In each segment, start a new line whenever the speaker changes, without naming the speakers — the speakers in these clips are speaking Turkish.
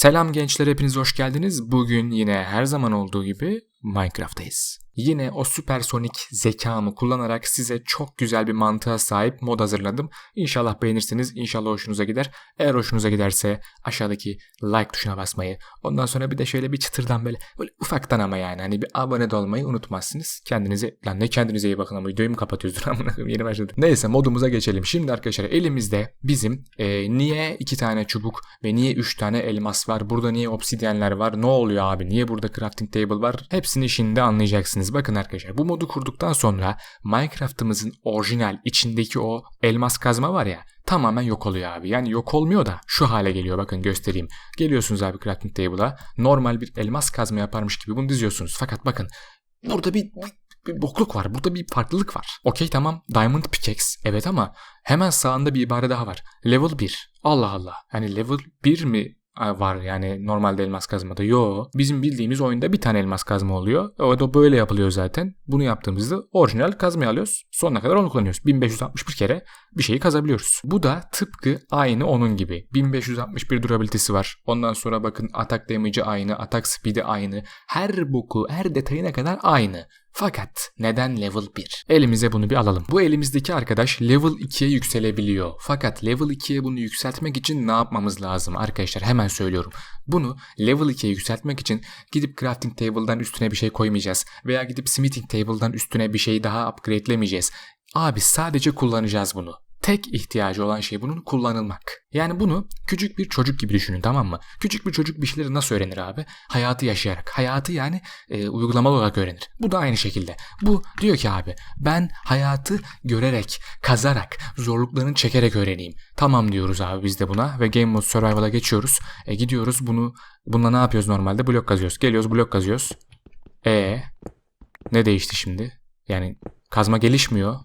Selam gençler hepiniz hoş geldiniz. Bugün yine her zaman olduğu gibi Minecraft'tayız. Yine o süpersonik zekamı kullanarak size çok güzel bir mantığa sahip mod hazırladım. İnşallah beğenirsiniz, inşallah hoşunuza gider. Eğer hoşunuza giderse aşağıdaki like tuşuna basmayı, ondan sonra bir de şöyle bir çıtırdan böyle, böyle ufaktan ama yani hani bir abone de olmayı unutmazsınız. Kendinize, lan ne kendinize iyi bakın ama videoyu mu koyayım yeni başladı. Neyse modumuza geçelim. Şimdi arkadaşlar elimizde bizim e, niye iki tane çubuk ve niye üç tane elmas var? Burada niye obsidyenler var? Ne oluyor abi? Niye burada crafting table var? Hepsini şimdi anlayacaksınız. Bakın arkadaşlar bu modu kurduktan sonra Minecraft'ımızın orijinal içindeki o elmas kazma var ya tamamen yok oluyor abi. Yani yok olmuyor da şu hale geliyor bakın göstereyim. Geliyorsunuz abi crafting table'a normal bir elmas kazma yaparmış gibi bunu diziyorsunuz. Fakat bakın burada bir bir bokluk var. Burada bir farklılık var. Okey tamam Diamond Pickaxe evet ama hemen sağında bir ibare daha var. Level 1. Allah Allah. Yani level 1 mi var yani normalde elmas kazmada. Yo bizim bildiğimiz oyunda bir tane elmas kazma oluyor. O da böyle yapılıyor zaten. Bunu yaptığımızda orijinal kazmayı alıyoruz. Sonuna kadar onu kullanıyoruz. 1561 kere bir şeyi kazabiliyoruz. Bu da tıpkı aynı onun gibi. 1561 durabilitesi var. Ondan sonra bakın atak damage'i aynı, atak speed'i aynı. Her boku, her detayına kadar aynı. Fakat neden level 1? Elimize bunu bir alalım. Bu elimizdeki arkadaş level 2'ye yükselebiliyor. Fakat level 2'ye bunu yükseltmek için ne yapmamız lazım arkadaşlar? Hemen söylüyorum. Bunu level 2'ye yükseltmek için gidip crafting table'dan üstüne bir şey koymayacağız. Veya gidip smithing table'dan üstüne bir şey daha upgrade'lemeyeceğiz. Abi sadece kullanacağız bunu. Tek ihtiyacı olan şey bunun kullanılmak. Yani bunu küçük bir çocuk gibi düşünün tamam mı? Küçük bir çocuk bir şeyleri nasıl öğrenir abi? Hayatı yaşayarak. Hayatı yani e, uygulamalı olarak öğrenir. Bu da aynı şekilde. Bu diyor ki abi ben hayatı görerek, kazarak, zorluklarını çekerek öğreneyim. Tamam diyoruz abi biz de buna ve Game Mode Survival'a geçiyoruz. E, gidiyoruz bunu bununla ne yapıyoruz normalde? Blok kazıyoruz. Geliyoruz blok kazıyoruz. E ne değişti şimdi? Yani kazma gelişmiyor.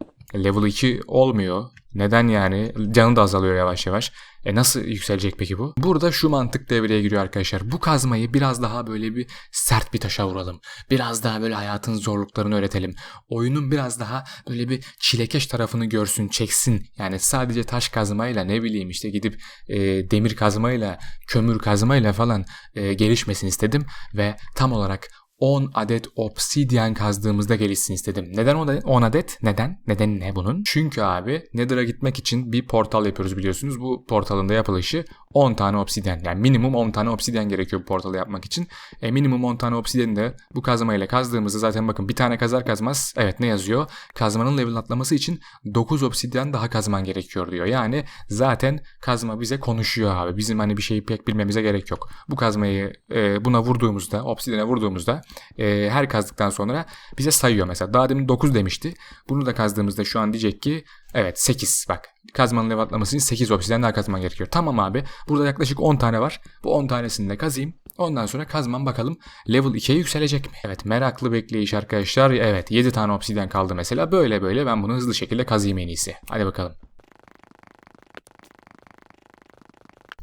Level 2 olmuyor. Neden yani? Canı da azalıyor yavaş yavaş. E nasıl yükselecek peki bu? Burada şu mantık devreye giriyor arkadaşlar. Bu kazmayı biraz daha böyle bir sert bir taşa vuralım. Biraz daha böyle hayatın zorluklarını öğretelim. Oyunun biraz daha böyle bir çilekeş tarafını görsün, çeksin. Yani sadece taş kazmayla ne bileyim işte gidip e, demir kazmayla, kömür kazmayla falan e, gelişmesin istedim. Ve tam olarak 10 adet obsidyen kazdığımızda gelişsin istedim. Neden 10 adet? Neden? Neden ne bunun? Çünkü abi Nether'a gitmek için bir portal yapıyoruz biliyorsunuz. Bu portalın da yapılışı 10 tane obsidyen. Yani minimum 10 tane obsidyen gerekiyor bu portalı yapmak için. E, minimum 10 tane obsidyeni de bu kazmayla kazdığımızda zaten bakın bir tane kazar kazmaz. Evet ne yazıyor? Kazmanın level atlaması için 9 obsidyen daha kazman gerekiyor diyor. Yani zaten kazma bize konuşuyor abi. Bizim hani bir şeyi pek bilmemize gerek yok. Bu kazmayı e, buna vurduğumuzda, obsidyene vurduğumuzda e, her kazdıktan sonra bize sayıyor mesela. Daha demin 9 demişti. Bunu da kazdığımızda şu an diyecek ki evet 8 bak. Kazmanın level atlaması için 8 obsidyen daha kazman gerekiyor. Tamam abi. Burada yaklaşık 10 tane var. Bu 10 tanesini de kazayım. Ondan sonra kazmam bakalım level 2'ye yükselecek mi? Evet meraklı bekleyiş arkadaşlar. Evet 7 tane obsidyen kaldı mesela. Böyle böyle ben bunu hızlı şekilde kazayım en iyisi. Hadi bakalım.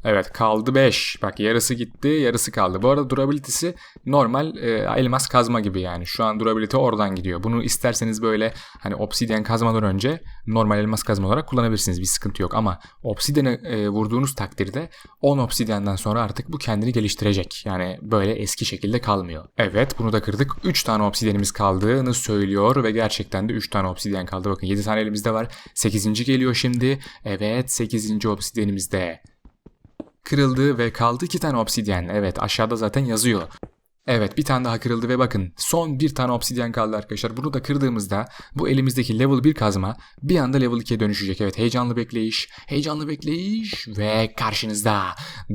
Evet kaldı 5. Bak yarısı gitti yarısı kaldı. Bu arada durability'si normal e, elmas kazma gibi yani. Şu an durability oradan gidiyor. Bunu isterseniz böyle hani obsidian kazmadan önce normal elmas kazma olarak kullanabilirsiniz. Bir sıkıntı yok ama obsidian'e e, vurduğunuz takdirde 10 obsidian'dan sonra artık bu kendini geliştirecek. Yani böyle eski şekilde kalmıyor. Evet bunu da kırdık. 3 tane obsidianimiz kaldığını söylüyor ve gerçekten de 3 tane obsidian kaldı. Bakın 7 tane elimizde var. 8. geliyor şimdi. Evet 8. obsidianimizde kırıldı ve kaldı iki tane obsidyen. Evet aşağıda zaten yazıyor. Evet bir tane daha kırıldı ve bakın son bir tane obsidyen kaldı arkadaşlar. Bunu da kırdığımızda bu elimizdeki level 1 kazma bir anda level 2'ye dönüşecek. Evet heyecanlı bekleyiş, heyecanlı bekleyiş ve karşınızda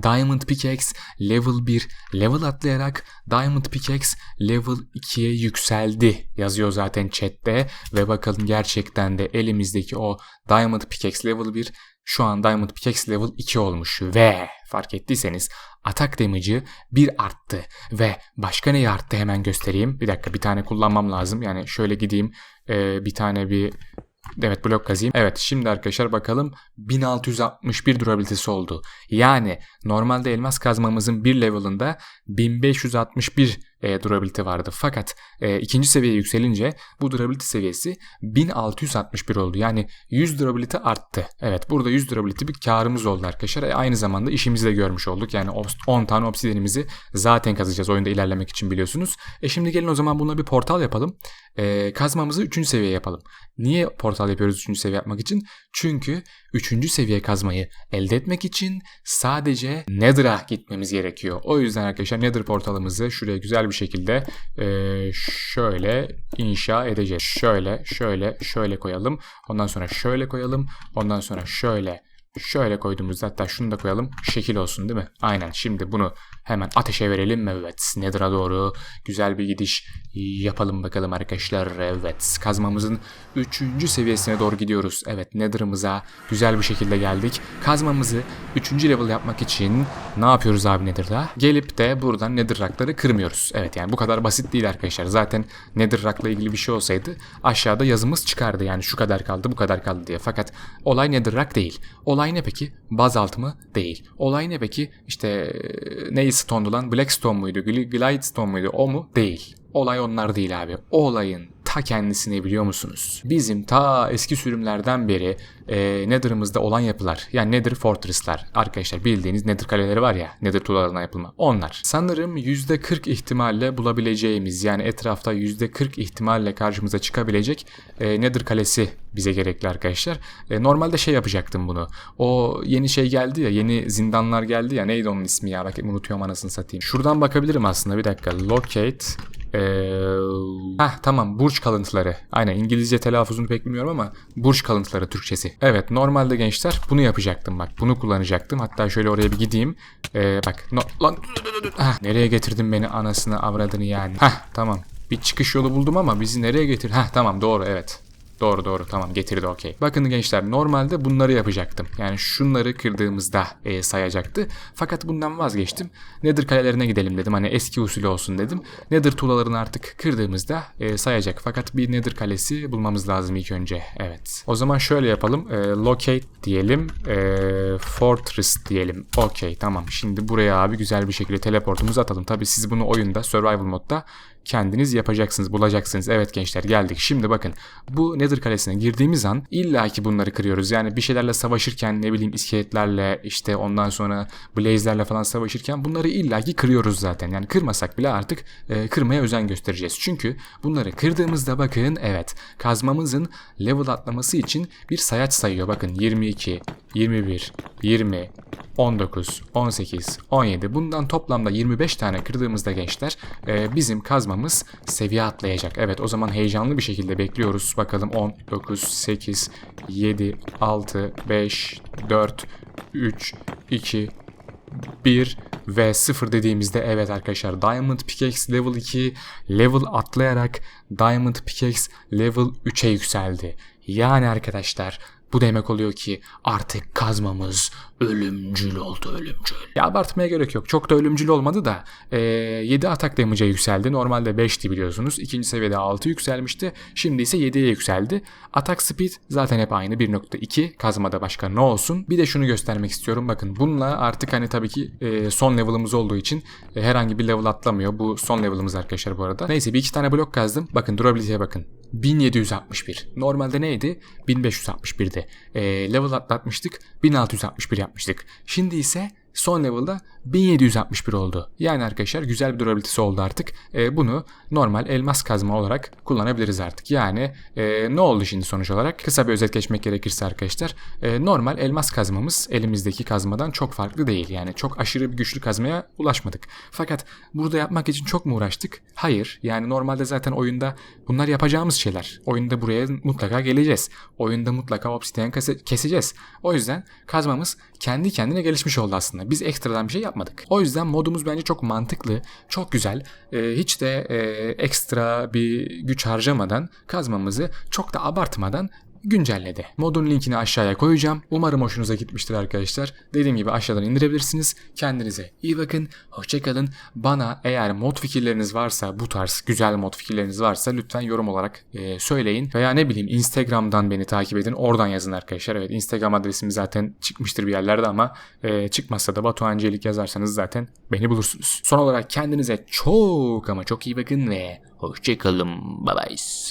Diamond Pickaxe level 1 level atlayarak Diamond Pickaxe level 2'ye yükseldi yazıyor zaten chatte ve bakalım gerçekten de elimizdeki o Diamond Pickaxe level 1 şu an Diamond Pickaxe level 2 olmuş ve fark ettiyseniz atak damage'ı bir arttı ve başka neyi arttı hemen göstereyim. Bir dakika bir tane kullanmam lazım. Yani şöyle gideyim e, bir tane bir Evet blok kazayım. Evet şimdi arkadaşlar bakalım 1661 durabilitesi oldu. Yani normalde elmas kazmamızın bir level'ında 1561 e, durability vardı. Fakat e, ikinci seviyeye yükselince bu durability seviyesi 1661 oldu. Yani 100 durability arttı. Evet burada 100 durability bir karımız oldu arkadaşlar. E, aynı zamanda işimizi de görmüş olduk. Yani 10 tane obsidianimizi zaten kazacağız oyunda ilerlemek için biliyorsunuz. E şimdi gelin o zaman buna bir portal yapalım. E, kazmamızı 3. seviye yapalım. Niye portal yapıyoruz 3. seviye yapmak için? Çünkü 3. seviye kazmayı elde etmek için sadece Nether'a gitmemiz gerekiyor. O yüzden arkadaşlar Nether portalımızı şuraya güzel bir şekilde e, şöyle inşa edeceğiz. Şöyle, şöyle, şöyle koyalım. Ondan sonra şöyle koyalım. Ondan sonra şöyle Şöyle koyduğumuzda hatta şunu da koyalım. Şekil olsun değil mi? Aynen. Şimdi bunu hemen ateşe verelim? Evet. Nether'a doğru güzel bir gidiş yapalım bakalım arkadaşlar. Evet. Kazmamızın 3. seviyesine doğru gidiyoruz. Evet. Nether'ımıza güzel bir şekilde geldik. Kazmamızı 3. level yapmak için ne yapıyoruz abi Nether'da? Gelip de buradan Nether rock'ları kırmıyoruz. Evet yani bu kadar basit değil arkadaşlar. Zaten Nether rock'la ilgili bir şey olsaydı aşağıda yazımız çıkardı. Yani şu kadar kaldı bu kadar kaldı diye. Fakat olay Nether rock değil. Olay ne peki? Bazalt mı? Değil. Olay ne peki? İşte neyi stone'du lan? Blackstone muydu? Glidestone muydu? O mu? Değil. Olay onlar değil abi. O olayın ta kendisini biliyor musunuz? Bizim ta eski sürümlerden beri e, Nether'ımızda olan yapılar yani Nether Fortress'lar arkadaşlar bildiğiniz Nether kaleleri var ya Nether tuğlalarına yapılma onlar. Sanırım %40 ihtimalle bulabileceğimiz yani etrafta %40 ihtimalle karşımıza çıkabilecek e, Nether kalesi bize gerekli arkadaşlar. E, normalde şey yapacaktım bunu. O yeni şey geldi ya yeni zindanlar geldi ya neydi onun ismi ya bak unutuyorum anasını satayım. Şuradan bakabilirim aslında bir dakika. Locate ee, heh, tamam burç kalıntıları. Aynen İngilizce telaffuzunu pek bilmiyorum ama burç kalıntıları Türkçesi. Evet normalde gençler bunu yapacaktım bak. Bunu kullanacaktım. Hatta şöyle oraya bir gideyim. Ee, bak no, lan heh, nereye getirdin beni anasını avradını yani. Heh tamam. Bir çıkış yolu buldum ama bizi nereye getir? Heh tamam doğru evet. Doğru doğru tamam getirdi okey. Bakın gençler normalde bunları yapacaktım. Yani şunları kırdığımızda e, sayacaktı. Fakat bundan vazgeçtim. Nether kalelerine gidelim dedim. Hani eski usulü olsun dedim. Nether tuğlalarını artık kırdığımızda e, sayacak. Fakat bir Nether kalesi bulmamız lazım ilk önce. Evet. O zaman şöyle yapalım. E, locate diyelim. E, fortress diyelim. Okey tamam. Şimdi buraya abi güzel bir şekilde teleportumuzu atalım. Tabi siz bunu oyunda survival modda kendiniz yapacaksınız, bulacaksınız. Evet gençler geldik. Şimdi bakın bu Nether Kalesi'ne girdiğimiz an illaki bunları kırıyoruz. Yani bir şeylerle savaşırken ne bileyim iskeletlerle işte ondan sonra blaze'lerle falan savaşırken bunları illaki kırıyoruz zaten. Yani kırmasak bile artık e, kırmaya özen göstereceğiz. Çünkü bunları kırdığımızda bakın evet kazmamızın level atlaması için bir sayaç sayıyor. Bakın 22, 21, 20, 19, 18, 17 bundan toplamda 25 tane kırdığımızda gençler e, bizim kazmamız seviye atlayacak. Evet o zaman heyecanlı bir şekilde bekliyoruz. Bakalım 10, 9, 8, 7, 6, 5, 4, 3, 2, 1 ve 0 dediğimizde evet arkadaşlar Diamond Pickaxe level 2 level atlayarak Diamond Pickaxe level 3'e yükseldi. Yani arkadaşlar bu demek oluyor ki artık kazmamız ölümcül oldu ölümcül. Ya abartmaya gerek yok. Çok da ölümcül olmadı da e, 7 atak damage'a yükseldi. Normalde 5'ti biliyorsunuz. İkinci seviyede 6 yükselmişti. Şimdi ise 7'ye yükseldi. Atak speed zaten hep aynı 1.2. Kazmada başka ne olsun. Bir de şunu göstermek istiyorum. Bakın bununla artık hani tabii ki e, son level'ımız olduğu için e, herhangi bir level atlamıyor. Bu son level'ımız arkadaşlar bu arada. Neyse bir iki tane blok kazdım. Bakın durability'ye bakın. 1761. Normalde neydi? 1561'de. E, level atlatmıştık. 1661 yapmıştık. Şimdi ise son level'da 1761 oldu. Yani arkadaşlar güzel bir durabilitesi oldu artık. E, bunu normal elmas kazma olarak kullanabiliriz artık. Yani e, ne oldu şimdi sonuç olarak? Kısa bir özet geçmek gerekirse arkadaşlar. E, normal elmas kazmamız elimizdeki kazmadan çok farklı değil. Yani çok aşırı bir güçlü kazmaya ulaşmadık. Fakat burada yapmak için çok mu uğraştık? Hayır. Yani normalde zaten oyunda bunlar yapacağımız şeyler. Oyunda buraya mutlaka geleceğiz. Oyunda mutlaka obsidian keseceğiz. O yüzden kazmamız kendi kendine gelişmiş oldu aslında. Biz ekstradan bir şey yapmadık. O yüzden modumuz bence çok mantıklı, çok güzel. E, hiç de e, ekstra bir güç harcamadan kazmamızı çok da abartmadan güncelledi. Modun linkini aşağıya koyacağım. Umarım hoşunuza gitmiştir arkadaşlar. Dediğim gibi aşağıdan indirebilirsiniz. Kendinize iyi bakın. Hoşçakalın. Bana eğer mod fikirleriniz varsa bu tarz güzel mod fikirleriniz varsa lütfen yorum olarak e, söyleyin. Veya ne bileyim Instagram'dan beni takip edin. Oradan yazın arkadaşlar. Evet Instagram adresim zaten çıkmıştır bir yerlerde ama e, çıkmazsa da Batuhan Celik yazarsanız zaten beni bulursunuz. Son olarak kendinize çok ama çok iyi bakın ve hoşçakalın. Bye bye.